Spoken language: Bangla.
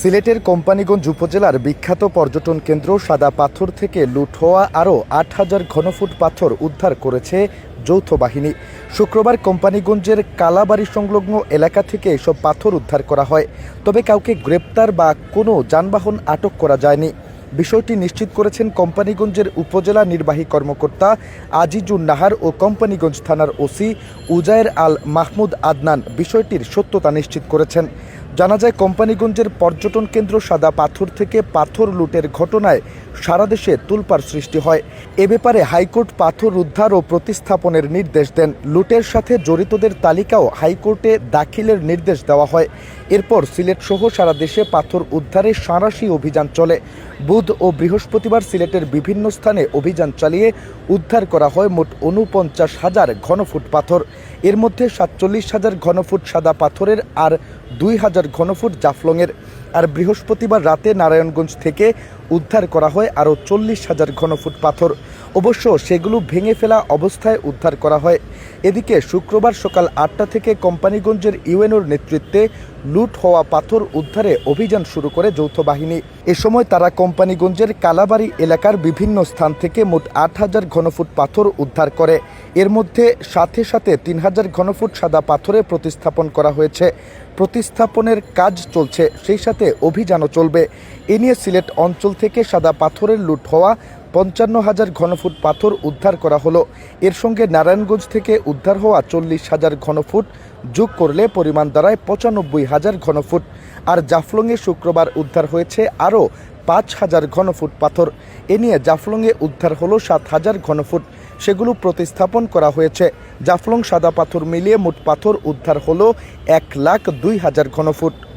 সিলেটের কোম্পানিগঞ্জ উপজেলার বিখ্যাত পর্যটন কেন্দ্র সাদা পাথর থেকে লুট হওয়া আরও আট হাজার ঘনফুট পাথর উদ্ধার করেছে যৌথ বাহিনী। শুক্রবার কোম্পানিগঞ্জের কালাবাড়ি সংলগ্ন এলাকা থেকে এসব পাথর উদ্ধার করা হয়। তবে কাউকে গ্রেপ্তার বা কোনো যানবাহন আটক করা যায়নি। বিষয়টি নিশ্চিত করেছেন কোম্পানিগঞ্জের উপজেলা নির্বাহী কর্মকর্তা আজিজুন নাহার ও কোম্পানিগঞ্জ থানার ওসি উজায়ের আল মাহমুদ আদনান। বিষয়টির সত্যতা নিশ্চিত করেছেন। জানা যায়, কোম্পানিগঞ্জের পর্যটন কেন্দ্র সাদা পাথর থেকে পাথর লুটের ঘটনায় সারা দেশে তুলপার সৃষ্টি হয়। এ ব্যাপারে হাইকোর্ট পাথর উদ্ধার ও প্রতিস্থাপনের নির্দেশ দেন। লুটের সাথে জড়িতদের তালিকাও হাইকোর্টে দাখিলের নির্দেশ দেওয়া হয়। এরপর সিলেট সহ সারা দেশে পাথর উদ্ধারে সাঁড়াশি অভিযান চলে। বুধ ও বৃহস্পতিবার সিলেটের বিভিন্ন স্থানে অভিযান চালিয়ে উদ্ধার করা হয় মোট উনপঞ্চাশ হাজার ঘনফুট পাথর। এর মধ্যে সাতচল্লিশ হাজার ঘনফুট সাদা পাথরের আর দুই হাজার ঘনফুট জাফলংয়ের আর বৃহস্পতিবার রাতে নারায়ণগঞ্জ থেকে উদ্ধার করা হয় আরও চল্লিশ হাজার ঘনফুট পাথর। অবশ্য সেগুলো ভেঙে ফেলা অবস্থায় উদ্ধার করা হয়। এদিকে শুক্রবার সকাল আটটা থেকে কোম্পানিগঞ্জের ইউএনওর নেতৃত্বে লুট হওয়া পাথর উদ্ধারে অভিযান শুরু করে যৌথ বাহিনী। এ সময় তারা কোম্পানিগঞ্জের কালাবাড়ি এলাকার বিভিন্ন স্থান থেকে মোট আট হাজার ঘনফুট পাথর উদ্ধার করে। এর মধ্যে সাথে সাথে তিন হাজার ঘনফুট সাদা পাথরে প্রতিস্থাপন করা হয়েছে। প্রতিস্থাপনের কাজ চলছে, সেই সাথে অভিযানও চলবে। এ নিয়ে সিলেট অঞ্চল থেকে সাদা পাথরের লুট হওয়া পঞ্চান্ন হাজার ঘনফুট পাথর উদ্ধার করা হলো। এর সঙ্গে নারায়ণগঞ্জ থেকে উদ্ধার হওয়া চল্লিশ হাজার ঘনফুট যোগ করলে পরিমাণ দাঁড়ায় পঁচানব্বই হাজার ঘনফুট। আর জাফলংয়ে শুক্রবার উদ্ধার হয়েছে আরও পাঁচ হাজার ঘনফুট পাথর। এ নিয়ে জাফলংয়ে উদ্ধার হলো সাত হাজার ঘনফুট। সেগুলো প্রতিস্থাপন করা হয়েছে। জাফলং সাদা পাথর মিলিয়ে মোট পাথর উদ্ধার হলো এক লাখ দুই হাজার ঘনফুট।